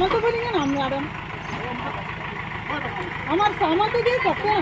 আমার সামন্ত বলি না আমরা আরাম আমার সামন্ত দিয়ে কখন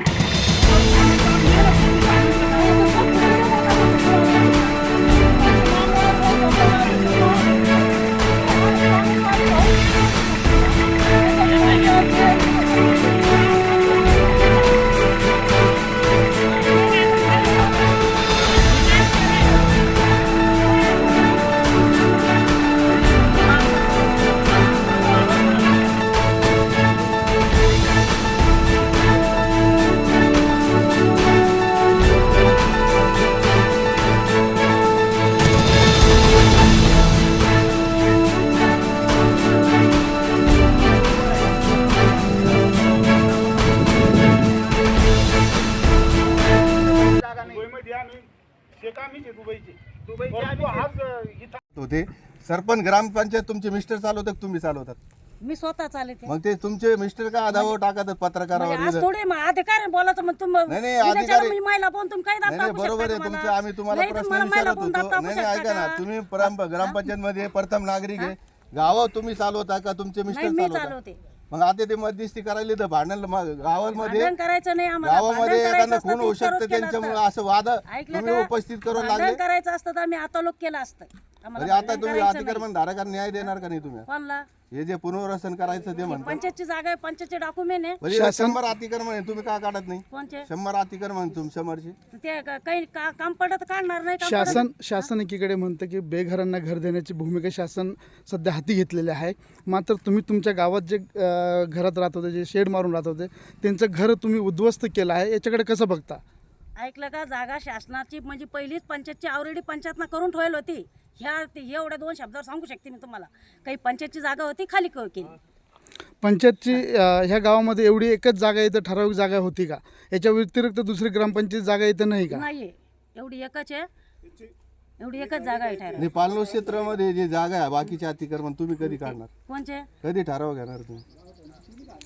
सरपंच ग्रामपंचायत तुमचे मिस्टर चालवतात का तुम्ही चालवतात. मी स्वतः चालते. मग ते तुमचे मिस्टर का आधावर टाकतात पत्रकारावर? म्हणजे आज इथं? थोडे मग अधिकार आहे बोलायचं मग तुम्ही नाही, नाही, मी त्याच्यावर अधिकारी- मी महिला पाहून तुम्ही काय दाब नाही नाही टाकू बरोबर शकता आहे तुमचं? आम्ही तुम्हाला नाही, प्रश्न तुम्हाला महिला विचारत पाहून दाब होतो. टाकू नाही नाही शकता ऐका ना का? तुम्ही ग्रामपंचायत मध्ये प्रथम नागरिक आहे. गावात तुम्ही चालवता का? तुमचे नाही मिस्टर मी चालवता? चालवते. मग आता ते मध्यस्थी करायला तर भांडण मग गावामध्ये भांडण करायचं नाही आम्हाला गावामध्ये भांडण एखादा खून होऊ शकतं केलं त्यांच्यामुळे असतं. असं वाद ऐकलं तुम्ही का? उपस्थित करून भांडण लागले करायचं असतं तर आम्ही आता लोक केलं असतं म्हणजे आता तुम्ही करायचं अतिक्रमण धारकांना न्याय देणार का नाही तुम्ही. कोणला हे जे पुनर्वसन करायचं ते म्हणतात. पंचायतची जागा आहे पंचायतचे डॉक्युमेंट आहे. म्हणजे शंभर अतिक्रमण आहे तुम्ही का काढत नाही? कोणचे? शंभर अतिक्रमण तुम शंभरचे. ते क- काही का- काम पडत काढणार नाही काम शासन शासन एकीकडे म्हणतं की बेघरांना घर देण्याची भूमिका शासन सध्या हाती घेतलेली आहे. मात्र तुम्ही तुमच्या गावात जे अं, घरात राहत होते जे शेड मारून राहत होते त्यांचं घर तुम्ही उद्ध्वस्त केलं आहे. याच्याकडे कसं बघता. ऐकलं का जागा शासनाची म्हणजे पहिलीच पंचायतची ऑलरेडी पंचायतनं करून ठेवली होती. ह्या ते- एवढ्या दोन शब्दावर सांगू शकते मी तुम्हाला. काही पंचायतची जागा होती खाली क- केली. पंचायतची ह्या गावामध्ये एवढी एकच जागा इथं ठराविक जागा होती का? याच्या व्यतिरिक्त दुसरी ग्रामपंचायत जागा इथं नाही का? नाहीये. एवढी एकच आहे. एवढी एकच जागा आहे पालनो क्षेत्रामध्ये जे जागा आहे बाकीचे अतिक्रमण तुम्ही कधी काढणार? कोणचे? कधी ठराव घेणार तुम्ही?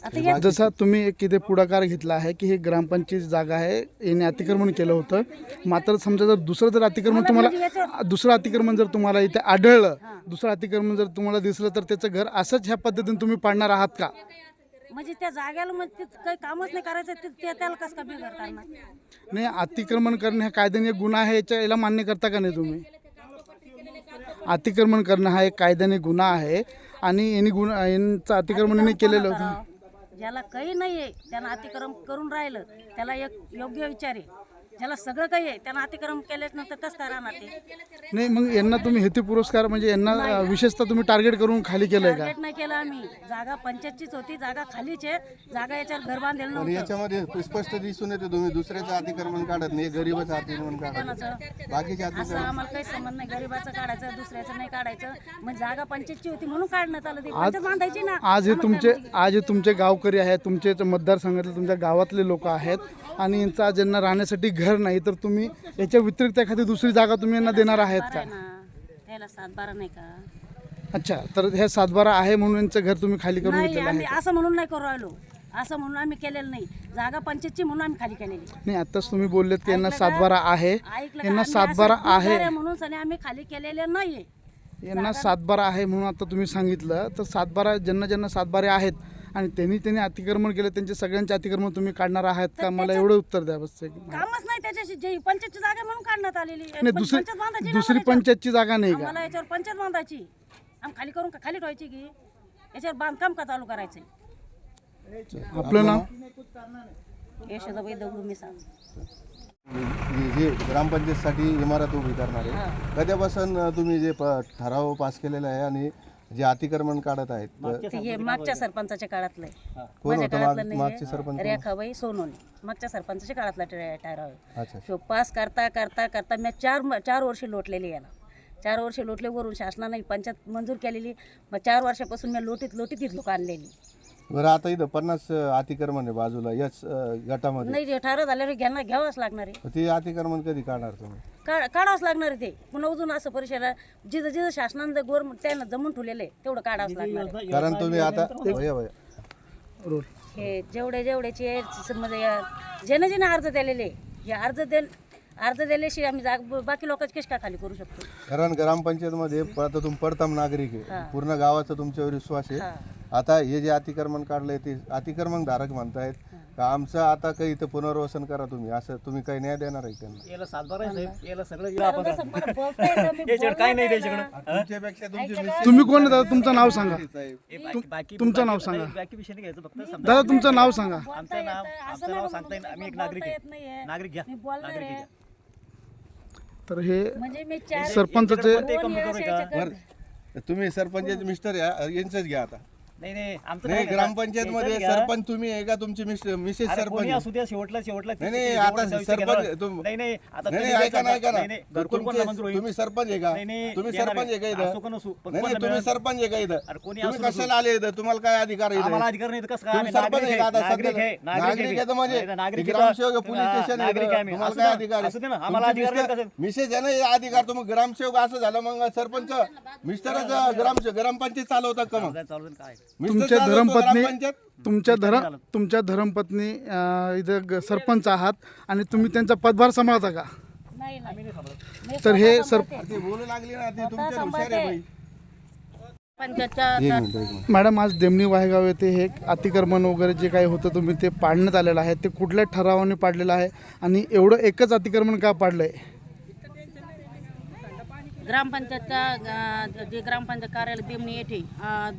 आता जसा तुम्ही एक इथे पुढाकार घेतला आहे की ही ग्रामपंचायत जागा आहे याने अतिक्रमण केलं होतं. मात्र समजा जर दुसरं जर अतिक्रमण तुम्हाला दुसरं अतिक्रमण जर तुम्हाला इथे आढळलं दुसरं अतिक्रमण जर तुम्हाला दिसलं तर त्याचं घर असंच ह्या पद्धतीने तुम्ही पाडणार आहात का? म्हणजे त्या जागेला म्हणजे काही कामच नाही करायचं ते त्याला कसं का बिघड करणार? नाही अतिक्रमण करणं हा कायद्याने एक गुन्हा आहे याच्या याला मान्य करता का नाही तुम्ही? अतिक्रमण करणं हा एक कायद्याने गुन्हा आहे आणि यांनी गुन्हा यांचं अतिक्रमण यांनी केलेलं होतं. ज्याला काही नाही आहे त्यानं अतिक्रम करून राहिलं त्याला एक योग्य विचार आहे. ज्याला सगळं काही आहे त्यानं अतिक्रम केल्याच नंतर कसं काय राहणार ते नाही मग यांना तुम्ही हेतू पुरस्कार म्हणजे यांना अं, विशेषतः तुम्ही टार्गेट करून खाली केलंय का? टार्गेट नाही केलं आम्ही. जागा पंचायतचीच होती जागा खालीच आहे. जागा याच्यावर घर बांधलेलं आणि नव्हतं. याच्यामध्ये स्पष्ट दिसून येते तुम्ही दुसऱ्याचं अतिक्रमण काढत नाही गरीबाचं अतिक्रमण काढत? बाकीचे असं अतिक्रमण आम्हाला काही संबंध नाही. गरीबाचं काढायचं दुसऱ्याचं नाही काढायचं. मग जागा पंचायतची होती म्हणून काढण्यात आलं ते. पंचायत बांधायची ना. आज हे तुमचे आज हे तुमचे गावकरी आहेत तुमचे जे मतदारसंघातले तुमच्या गावातले लोक आहेत आणि यांचं आज ज्यांना राहण्यासाठी घर नाही तर तुम्ही याच्या व्यतिरिक्त एखादी दुसरी जागा तुम्ही यांना देणार आहेत का? आहे ना. त्याला सात बारा नाही का? अच्छा तर ह्या सातबारा आहे म्हणून यांचं घर तुम्ही खाली करून नाही घेतलेलं आम्ही आहे असं म्हणून नाही करू राहिलो. असं म्हणून आम्ही केलेलं नाही. जागा पंचायतची म्हणून आम्ही खाली केलेली. नाही आताच तुम्ही बोललेत की यांना ऐकलं का? सातबारा आहे. ऐकलं का? यांना आम्ही सातबारा आहे. म्हणून सनी आम्ही खाली केलेले नाहीये. यांना सातबारा आहे म्हणून आता तुम्ही सांगितलं. तर सातबारा ज्यांना ज्यांना सातबारे आहेत आणि त्यांनी त्यांनी अतिक्रमण केलं त्यांचे सगळ्यांचे अतिक्रमण तुम्ही काढणार आहात का? मला एवढं उत्तर द्या बस कामच नाही त्याच्याशी जे पंचायतची जागा म्हणून काढण्यात आलेली नाही पण दुसरी पंचायत बांधायची ना दुसरी आम्हाला पंचायतची जागा नाही. का? आम्हाला याच्यावर पंचायत बांधायची. आम्ही खाली करून का खाली ठेवायची की? याच्यावर बांधकाम का चालू करायचंय? आपलं नाव? यशोदाबाई दगडू मिसाळ. जे जे ग्रामपंचायतसाठी इमारत उभी करणार. आहे कधीपासून तुम्ही जे प- ठराव पास केलेला आहे आणि जे अतिक्रमण काढत आहेत ते हे मागच्या सरपंचाच्या काळातलं आहे. कोण माझ्या होतं? काळातलं माग- मागचे सरपंच नाही रेखाबाई सोनोने. मागच्या सरपंचाच्या काळातला ठर- ठराव आहे. अच्छा. तो पास करता करता करता मी चार म- चार वर्षे लोटलेली याला. चार वर्षे लोटले वरून शासनाने पंचायत मंजूर केलेली. मग चार वर्षापासून मी लोटीत लोटीत लोक आणलेली. बरं आता इथं पन्नास अं, अतिक्रमण आहे बाजूला याच अं, गटामध्ये. नाही जे ठराव झाल्यावर घ्यायला घ्यावंच लागणार आहे. ते अतिक्रमण कधी काढणार तुम्ही? का काढावंच लागणार आहे ते. पुन्हा अजून असं परिसराला जिथं जिथं शासनानं गोर त्यानं जमून ठेवलेलं आहे तेवढं काढावंच लागणार आहे. कारण तुम्ही आता भैया भैया रोल. हे जेवढे जेवढेचे समजा या ज्यानं ज्यानं अर्ज दिलेले हे अर्ज दे अर्ज दिल्याशिवाय आम्ही जाग बाकी लोकांची कशी काय खाली करू शकतो? कारण ग्रामपंचायतमध्ये आता तुम्ही प्रथम नागरिक आहे. पूर्ण गावाचा तुमच्यावर विश्वास आहे. आता हे जे अतिक्रमण काढलंय ते अतिक्रमण धारक म्हणतायत का आमचं आता काही इथं पुनर्वसन करा तुम्ही असं तुम्ही काही न्याय देणार आहे त्यांना? याला सातबारा आहे साहेब याला सगळं काय नाही त्याच्याकडं. तुमच्यापेक्षा तुमची तुम्ही कोण आहे दादा? तुमचं नाव सांगा. साहेब हे बाकी- बाकी तुमचं नाव बाकी- सांगा. बाकी विषय नाही घ्यायचं फक्त समजा दादा तुमचं नाव सांगा. आमचं नाव आमचं नाव सांगता येईल आम्ही एक नागरिक आहे. नागरिक घ्या. मी बोलणार नागरिक आहे. घ्या. तर हे म्हणजे मी चार सरपंचाचे ते दोन कमी वेळेस करू का? याच्याकडे- बरं. तुम्ही सरपंचाचे मिस्टर या यांचंच घ्या आता. नाही नाही आमचं नाही काय ग्रामपंचायत मध्ये घ्या. सरपंच तुम्ही आहे का तुमची मिसेस अरे कोणी सरपंच असू द्या शेवटला शेवटला नाही, आता सरपंच- घेणार. तुम- नाही नाही आता नाही नाही तुम्ही ऐका ना ऐका ना नाही, नाही, घरकुल कोणाला मंजूर तुमचे होईल? तुम्ही सरपंच आहे का नाही, नाही, तुम्ही सरपंच आहे का आहे. इथं असो का नसो, पण नाही नाही कोणाला तुम्ही मिळेल? सरपंच आहे का इथं अरे कोणी तुम्ही असू. कशाला आले इथं तुम्हाला काय अधिकार आहे आम्हाला इथं? अधिकार नाही तर कसं काय तुम्ही आम्ही सरपंच नागरिक आहे का आता नागरिक सध्या? आहे नागरिक नागरिक आहे तर म्हणजे नाही, नागरिक आहे ग्रामसेवक पोलीस स्टेशन आहे नागरिक इथं. आहे आम्ही. तुम्हाला असू काय अधिकार आहे? असू ना, आम्हाला तुमचे अधिकार नाही मिस्टर- कसं? मिसेस आहे ना हे अधिकार तुम्ही ग्रामसेवक असं झालं मग सरपंच मिस्टरच ग्राम ग्रामपंचायत चालवतात का मग चालू- काय तुमच्या धर्मपत्नी? तुमच्या धरम तुमच्या धर्मपत्नी अं, इथं ग- सरपंच आहात आणि तुम्ही त्यांचा पदभार सांभाळता का? नाही नाही. मी तर हे स्वतः सर सांभाळते. सांभाळते. पंचायतच्या मॅडम आज देमणी वाहेगाव येथे हे अतिक्रमण वगैरे जे काही होतं तुम्ही ते पाडण्यात आलेलं आहे. ते कुठल्या ठरावाने पाडलेलं आहे? आणि एवढं एकच अतिक्रमण का पाडलं आहे ग्रामपंचायतच्या जे ग्रामपंचायत कार्यालय देमणी येथे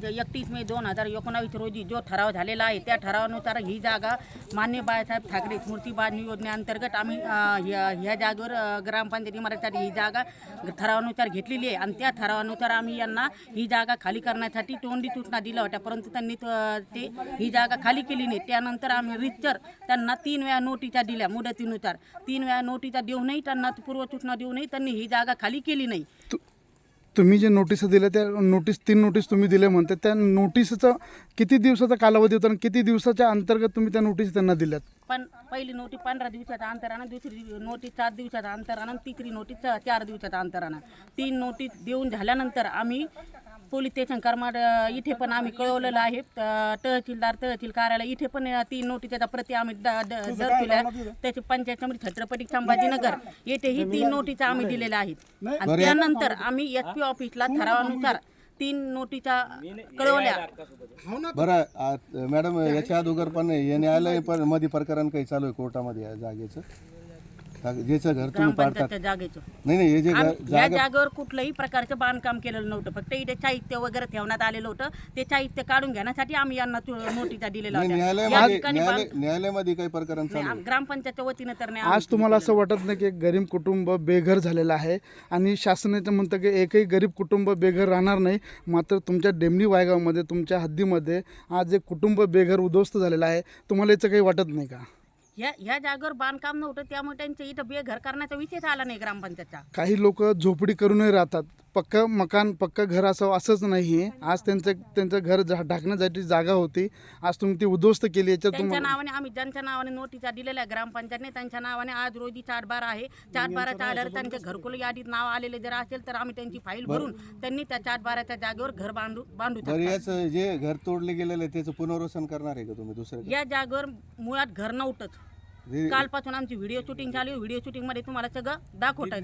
एकतीस मे दोन हजार एकोणावीस रोजी जो ठराव झालेला आहे त्या ठरावानुसार ही जागा मान्य बाळासाहेब ठाकरे स्मृती बांधणी योजनेअंतर्गत आम्ही ह्या ह्या जागेवर ग्रामपंचायत इमारतीसाठी ही जागा ठरावानुसार घेतलेली आहे. आणि त्या ठरावानुसार आम्ही यांना ही जागा खाली करण्यासाठी तोंडी सूचना दिल्या होत्या. परंतु त्यांनी ते ही जागा खाली केली नाही. त्यानंतर आम्ही रितसर त्यांना तीन वेळा नोटिसा दिल्या मुदतीनुसार. तीन वेळा नोटिसा देऊनही त्यांना पूर्वसूचना देऊनही त्यांनी ही जागा खाली केली नाही. तुम्ही जे नोटीस दिल्या त्या नोटीस तीन नोटीस तुम्ही दिले म्हणते त्या नोटीसचा किती दिवसाचा कालावधी होता आणि किती दिवसाच्या अंतर्गत तुम्ही त्या नोटीस त्यांना दिल्यात? पण पहिली नोटीस पंधरा दिवसाच्या अंतरानं दुसरी नोटीस सात दिवसाच्या अंतरानं आणि तिसरी नोटीस चार चार दिवसाच्या अंतरानं. तीन नोटीस देऊन झाल्यानंतर आम्ही पोलीस स्टेशन करमाड इथे पण आम्ही कळवलेलं आहे. त- तहसीलदार तहसील कार्यालय इथे पण तीन नोटीसच्या प्रती आम्ही द- द- त्याची पंचायत समिती छत्रपती संभाजीनगर. येथेही तीन नोटीस आम्ही दिलेल्या आहेत. आणि त्यानंतर आम्ही एस पी ऑफिसला ठरावानुसार तीन नोटिसा कळवल्या. बरं आ- मॅडम याच्या अगोदर पण हे न्यायालय पण मध्ये प्रकरण काही चालू आहे कोर्टामध्ये या जागेचं? जाग- ज्याचं घर तुम्ही पाडतात. ग्रामपंचायतच्या जागेचं. नाही नाही हे जे घर- या जागा जागेवर कुठलंही प्रकारचं बांधकाम केलेलं नव्हतं. फक्त इथे साहित्य वगैरे ठेवण्यात आलेलं होतं. ते साहित्य काढून घेण्यासाठी आम्ही यांना तु- नोटिसा दिलेल्या नाही, होत्या. या न्यायालयामध्ये ठिकाणी न्यायालय बांध- न्यायालयामध्ये काही प्रकरण चालू नाही, आहे. आम- ग्रामपंचायतच्या वतीनं तर नाही आज आम्ही तुम्हाला असं वाटत नाही की एक गरीब कुटुंब बेघर झालेलं आहे आणि शासनाचं म्हणतं की एकही गरीब कुटुंब बेघर राहणार नाही. मात्र तुमच्या डेमणी वायगावमध्ये तुमच्या हद्दीमध्ये आज एक कुटुंब बेघर उद्ध्वस्त झालेलं आहे. तुम्हाला याचं काही वाटत नाही का? ह्या ह्या जागेवर बांधकाम नव्हतं त्यामुळे त्यांच्या इथं बेघर करण्याचा विषयच आला नाही ग्रामपंचायतचा. काही लोक झोपडी करूनही राहतात. पक्का मकान पक्का घर असावं असंच नाही आहे आज त्यांचं त्यांचं घर झा- ढाकण्यासाठी जागा होती. आज तुम्ही ती उद्ध्वस्त केली याच्यात त्यांच्या तुम्हाला नावाने आम्ही ज्यांच्या नावाने नोटिसा दिलेल्या ग्रामपंचायतने त्यांच्या नावाने आज रोजी चार बारा आहे चार बाराच्या आल्यावर त्यांच्या घरकुल यादीत नाव आलेले जर असेल तर आम्ही त्यांची फाईल भरून त्यांनी त्या चार बाराच्या जागेवर घर बांधू बांधू बरं. याचं जे घर तोडले गेलेलं आहे त्याचं पुनर्वसन करणार आहे का तुम्ही दुसरं या जागेवर मुळात घर नव्हतंच. कालपासून आमची व्हिडिओ शूटिंग चालू व्हिडिओ शूटिंगमध्ये तुम्हाला सगळं दाखवता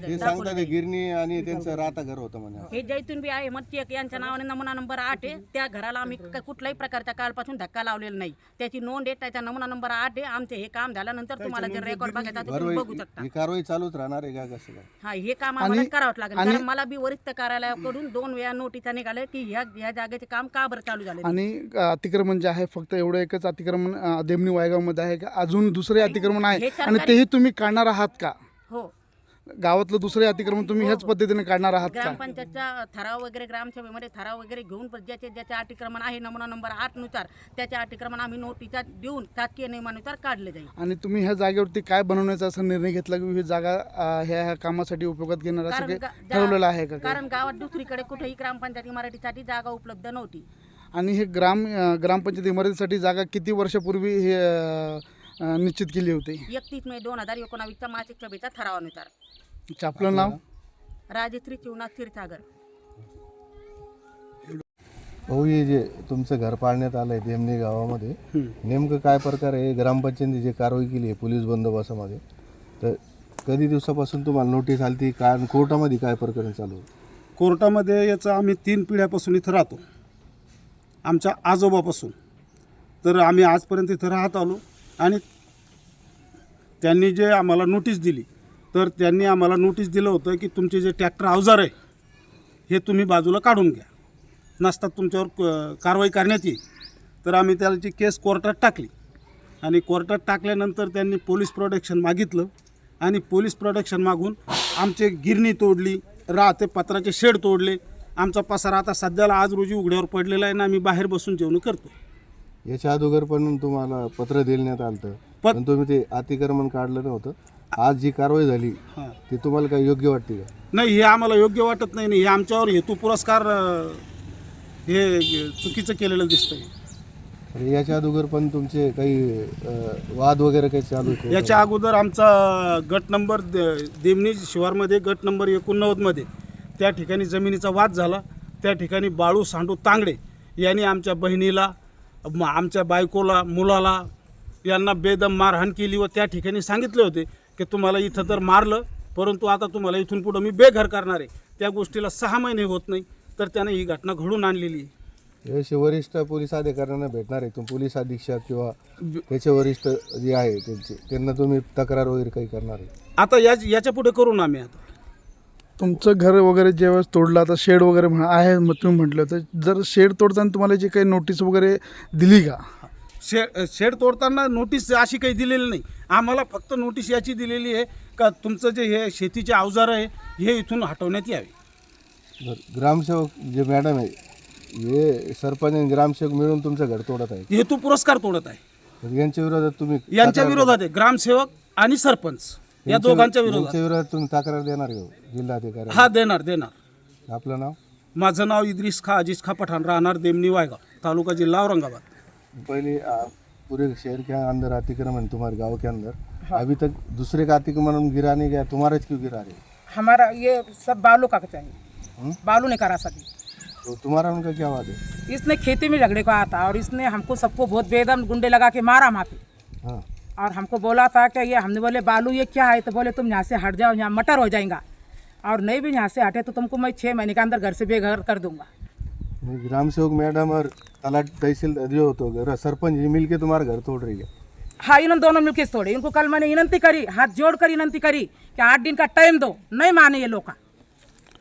हे गिरणी आणि त्यांचं राहता घर होतं म्हणे हे जैतून बी आहे मग चेक यांच्या नावाने नमुना नंबर आठ आहे. त्या घराला आम्ही क- कुठल्याही प्रकारच्या कालपासून धक्का लावलेला नाही. त्याची नोंद आहे त्याचा नमुना नंबर आठ आहे. आमचे हे काम झाल्यानंतर तुम्हाला जर रेकॉर्ड बघायचा तर तुम्ही बघू शकता. ही कारवाई चालूच राहणार आहे का कसं काय? हा हे काम आम्हाला करावंच लागेल. कारण मला बी वरिष्ठ कार्यालयाकडून दोन वेळा नोटिसा निघाल्या की ह्या ह्या जागेचे काम का बरं चालू झाले आणि अतिक्रमण जे आहे फक्त एवढं एकच अतिक्रमण अ, देमणी वायगावमध्ये आहे का? अजून दुसरे अतिक्रमण आहे हे आणि सरकारी- तेही तुम्ही काढणार आहात का? हो. गावातलं दुसरे अतिक्रमण तुम्ही ह्याच पद्धतीने काढणार आहात का? ग्रामपंचायतचा ठराव वगैरे ग्रामसभेमध्ये ठराव वगैरे घेऊन पण ज्याचे ज्याचे अतिक्रमण आहे नमुना नंबर आठनुसार त्याचे अतिक्रमण आम्ही नोटिसा देऊन शासकीय नियमानुसार काढले जाईल. आणि तुम्ही ह्या जागेवरती काय बनवण्याचा असा निर्णय घेतला की ही जागा अ, ह्या ह्या कामासाठी उपयोगात घेणार असं कारण काही गा- जा- ठरवलेलं आहे का काही? कारण गावात दुसरीकडे कुठेही ग्रामपंचायत इमारतीसाठी जागा उपलब्ध नव्हती. आणि हे ग्राम अ, ग्रामपंचायत इमारतीसाठी जागा किती वर्षापूर्वी हे अ, अ, निश्चित केली होती. एकतीस मे दोन हजार एकोणावीसच्या मासिक सभेच्या ठरावानुसार. आपलं नाव? राजश्री शिवनाथ क्षीरसागर. भाऊ हे जे तुमचं घर पाडण्यात आलंय देमणी गावामध्ये नेमकं काय प्रकार आहे? ग्रामपंचायतीने जे कारवाई केली आहे पोलीस बंदोबस्तामध्ये तर कधी दिवसापासून तुम्हाला नोटीस आली ती काय कोर्टामध्ये काय प्रकरण चालू आहे? कोर्टामध्ये याचं आम्ही तीन पिढ्यापासून इथं राहतो. आमच्या आजोबापासून. तर आम्ही आजपर्यंत इथं राहत आलो. आणि त्यांनी जे आम्हाला नोटीस दिली तर त्यांनी आम्हाला नोटीस दिलं होतं की तुमचे जे ट्रॅक्टर अवजार आहे हे तुम्ही बाजूला काढून घ्या. नसतात तुमच्यावर क- कारवाई करण्यात येईल. तर आम्ही त्याची केस कोर्टात टाकली. आणि कोर्टात टाकल्यानंतर त्यांनी पोलीस प्रोटेक्शन मागितलं. आणि पोलीस प्रोटेक्शन मागून आमचे गिरणी तोडली राहते पत्राचे शेड तोडले. आमचा पसारा आता सध्याला आज रोजी उघड्यावर पडलेला आहे ना आम्ही बाहेर बसून जेवण करतो याच्या अगोदर पण तुम्हाला पत्र देण्यात आलं होतं. पत- पण तुम्ही ते अतिक्रमण काढलं नव्हतं. आज जी कारवाई झाली हां. ती तुम्हाला काही योग्य वाटते का? नाही हे आम्हाला योग्य वाटत नाही. हे आमच्यावर हेतू पुरस्कार अं, हे चुकीचं केलेलं दिसतंय. आणि याच्या अगोदर पण तुमचे काही अं, वाद वगैरे काही चालू होते? याच्या अगोदर आमचा गट नंबर दे- देमणी शिवारमध्ये गट नंबर एकोणनव्वदमध्ये त्या ठिकाणी जमिनीचा वाद झाला. त्या ठिकाणी बाळू सांडू तांगडे यांनी आमच्या बहिणीला आमच्या बायकोला मुलाला यांना बेदम मारहाण केली व त्या ठिकाणी सांगितले होते की तुम्हाला इथं तर मारलं परंतु आता तुम्हाला इथून पुढं मी बेघर करणार आहे. त्या गोष्टीला सहा महिने होत नाही तर त्याने ही घटना घडून आणलेली आहे. याविषयी वरिष्ठ पोलीस अधिकाऱ्यांना भेटणार आहे. तुम्ही पोलीस अधीक्षक किंवा त्याचे वरिष्ठ जे आहे त्यांचे त्यांना तुम्ही तक्रार वगैरे काही करणार आहे? आता या याच्यापुढे करू ना आम्ही आता. तुमचं घर वगैरे जेव्हा तोडलं आता शेड वगैरे म्हणा आहे मग तुम्ही म्हटलं तर जर शेड तोडताना तुम्हाला जी काही नोटीस वगैरे दिली का? शे शेड तोडताना नोटीस अशी काही दिलेली नाही. आम्हाला फक्त नोटीस याची दिलेली आहे का तुमचं जे हे शेतीचे अवजार आहे हे इथून हटवण्यात यावे. जर ग्रामसेवक जे मॅडम आहे हे सरपंच आणि ग्रामसेवक मिळून तुमचं घर तोडत आहे हेतू पुरस्कार तोडत आहे. यांच्या विरोधात तुम्ही यांच्या विरोधात आहे. ग्रामसेवक आणि सरपंच. या दोघांच्या विरोधात. तुम्ही तक्रार देणार का जिल्हाधिकारी? हा देणार देणार. आपलं नाव? माझं नाव इद्रिस खा अजीज खा पठाण राहणार देमनी वायगाव तालुका जिल्हा औरंगाबाद. पहले आ, पूरे शहर के अंदर अतिक्रमण तुम्हारे गांव के अंदर. अभी तक दूसरे का अतिक्रमण गिरा नहीं गया? तुम्हारा क्यों गिरा रहे? हमारा ये सब बालू का चाहिए हम्म? बालू नहीं करा सके तो तुम्हारा उनका क्या बात है? इसने खेती में झगड़े को आया था और इसने हमको सबको बहुत बेदम गुंडे लगा के मारा वहाँ पे। हाँ। और हमको बोला था कि ये हमने बोले बालू ये क्या है? तो बोले तुम यहाँ से हट जाओ यहाँ मटर हो जाएगा। और नहीं भी यहाँ से हटे तो तुमको मैं छः महीने के अंदर घर से बेघर कर दूँगा। ग्राम सेवक मैडम और तलाट तहसील जो हो तो सरपंच ये मिल के तुम्हारा घर तोड़ रही है। हाँ इन्होंने दोनों मिलकर तोड़े। इनको कल मैंने विनंती करी हाथ जोड़ कर विनंती करी कि आठ दिन का टाइम दो। नहीं माने ये लोग का।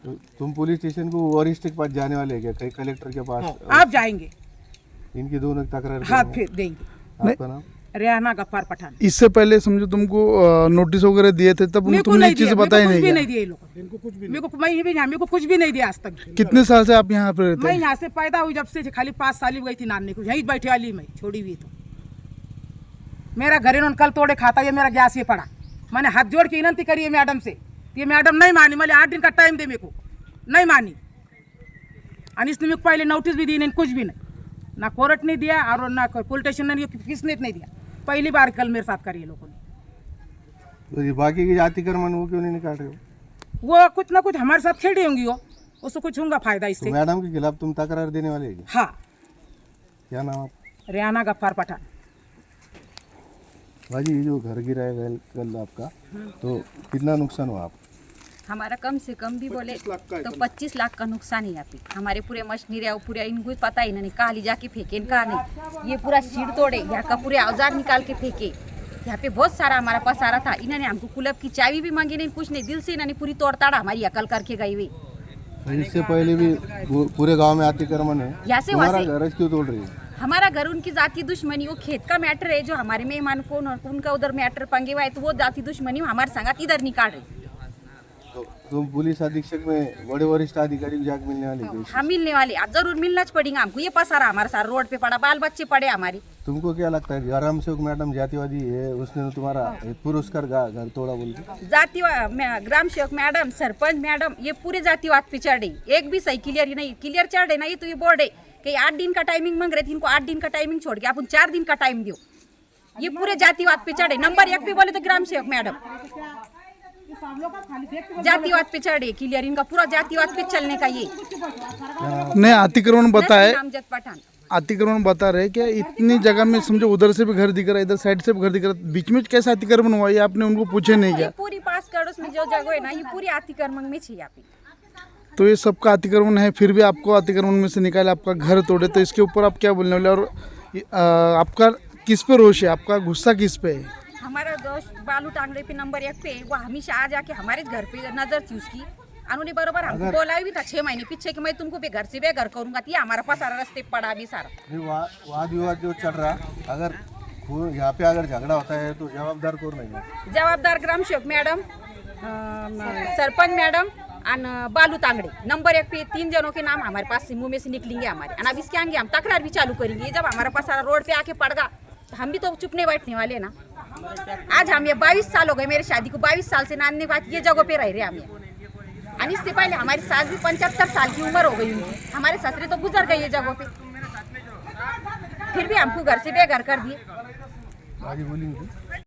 तो तुम पुलिस स्टेशन को वरिष्ठ के पास जाने वाले क्या? कहीं कलेक्टर के पास? आप जाएँगे। इनकी दोनों तकरार हाथ फिर देंगे। आपका नाम? रेहाना गफ्फार पठान। इससे पहले समझो तुमको नोटिस वगैरह दिए थे तब तुमने चीज़ दिया मेरे को बताई कुछ नहीं भी क्या? नहीं दिया ये लोग। मेरे को मैं भी मेरे को कुछ भी नहीं दिया आज तक। कितने साल से आप यहाँ पे रहते मैं हैं? यहाँ से पैदा हुई जब से खाली पाँच साल ही गई थी नानने को यहीं बैठे वाली मैं छोड़ी हुई तो। मेरा घर इन्होंने कल तोड़े खाता ये मेरा गैस ये पड़ा। मैंने हाथ जोड़ के विनती करी है मैडम से ये मैडम नहीं मानी मैंने आठ दिन का टाइम दे मेरे को नहीं मानी। और इसने मेरे को पहले नोटिस भी दी नहीं कुछ भी नहीं। ना कोर्ट नहीं दिया और ना पुलिस स्टेशन ने नहीं- किसने नहीं दिया? पहली बार कल मेरे साथ करी लोगों ने। तो ये बाकी की जाति कर्मन वो क्यों नहीं निकाल रहे हो? वो कुछ ना कुछ हमारे साथ खेड़ी होंगी वो। उसको कुछ होगा फ़ायदा इससे। तो मैडम के खिलाफ तुम तकरार देने वाले हाँ क्या? नाम आप रियाना गफ्फार पठान। भाजी ये जो घर गिरा है कल कल आपका तो कितना नुकसान हुआ आप हमारा कम से कम भी बोले तो पच्चीस लाख का नुकसान है यहाँ पे। हमारे पूरे मशीनरी है पूरे इनको पता ही नहीं कहा ले जाके फेंके कहा नहीं। ये पूरा शीट तोड़े यहाँ का पूरे औज़ार निकाल के फेंके। यहाँ पे बहुत सारा हमारा पसारा था इन्होंने हमको कुलब की चाबी भी मांगी नहीं कुछ नहीं दिल से इन्होंने पूरी तोड़ताड़ा हमारी अकल करके गई हुई। इससे पहले भी पूरे गाँव में अतिक्रमण है। यहाँ से वहाँ क्यों तोड़ रही है? हमारा घर उनकी जाति दुश्मनी वो खेत का मैटर है जो हमारे मेहमान को उन- उनका उधर मैटर पंगे हुआ है तो वो जाति दुश्मनी हमारे संगात इधर निकाल रही। तुम पुलिस अधीक्षक में बड़े वरिष्ठ अधिकारी जाके मिलने वाले थे हम मिलने वाले। अब जरूर मिलना च पड़ेगा हमको। ये पसारा हमारे साथ रोड पे पड़ा बाल बच्चे पड़े हमारे। तुमको क्या लगता है ग्राम सेवक मैडम जातिवादी है उसने तुम्हारा पुरस्कार गा- घर तोड़ा बोल के? जातिवाद ग्राम सेवक मैडम सरपंच मैडम ये पूरे जातिवाद पे चढ़। एक भी सही क्लियर ही नहीं क्लियर चढ़ ना ये तो ये बोर्ड है कि आठ दिन का टाइमिंग मांग रहे थे इनको आठ दिन का टाइमिंग छोड़ के अपन चार दिन का टाइम दो ये पूरे जातिवाद पे चढ़े। नंबर एक पे बोले तो ग्राम सेवक मैडम। जातिवाद पे चढ़े क्लियर? इनका पूरा जातिवाद पे चलने का ये। नहीं अतिक्रमण बताए नामजद पठान। अतिक्रमण बता रहे कि इतनी जगह में समझो उधर से भी घर दिख रहा है इधर साइड से भी घर दिख रहा है। बीच में कैसा अतिक्रमण हुआ? ये आपने उनको पूछे नहीं क्या? पूरी पास कड़ोस में जो जगह है ना ये पूरी अतिक्रमण में चाहिए तो ये सबका अतिक्रमण है फिर भी आपको अतिक्रमण में से निकाले आपका घर तोड़े तो इसके ऊपर आप क्या बोलने वाले और आपका किस पे रोष है? आपका गुस्सा किस पे है? हमारा दोस्त बालू टांगड़े पे नंबर एक पे वो हमेशा आ जाके हमारे घर पे नजर थी उसकी। उन्होंने बरोबर हमको बोला भी था छह महीने पीछे कि मैं तुमको भी घर से बेघर करूंगा तो ये हमारा पास सारा रास्ते पड़ा भी सारा। वाद विवाद जो चल रहा अगर यहाँ पे अगर झगड़ा होता है तो जवाबदार कौन नहीं है जवाबदार ग्रामसेवक मॅडम अं, सरपंच मैडम आणि बालू तांगड़े नंबर एक पे तीन जनों के नाम हमारे पास मुंह में से निकलेंगे हमारे। और अब इसके आगे हम तकरार भी चालू करेंगे। जब हमारे पास सारा रोड पे आके पड़गा तो हम भी तो चुप नहीं बैठने वाले ना। आज हम ये बाईस साल हो गए मेरे शादी को। बाईस साल से नानने के बाद ये जगह पे रह रहे हम ये। और इससे पहले हमारी सास भी पंचहत्तर साल की उम्र हो गई उनकी। हमारे ससरे तो गुजर गए ये जगह पे। फिर भी हमको घर से बेघर कर दिए।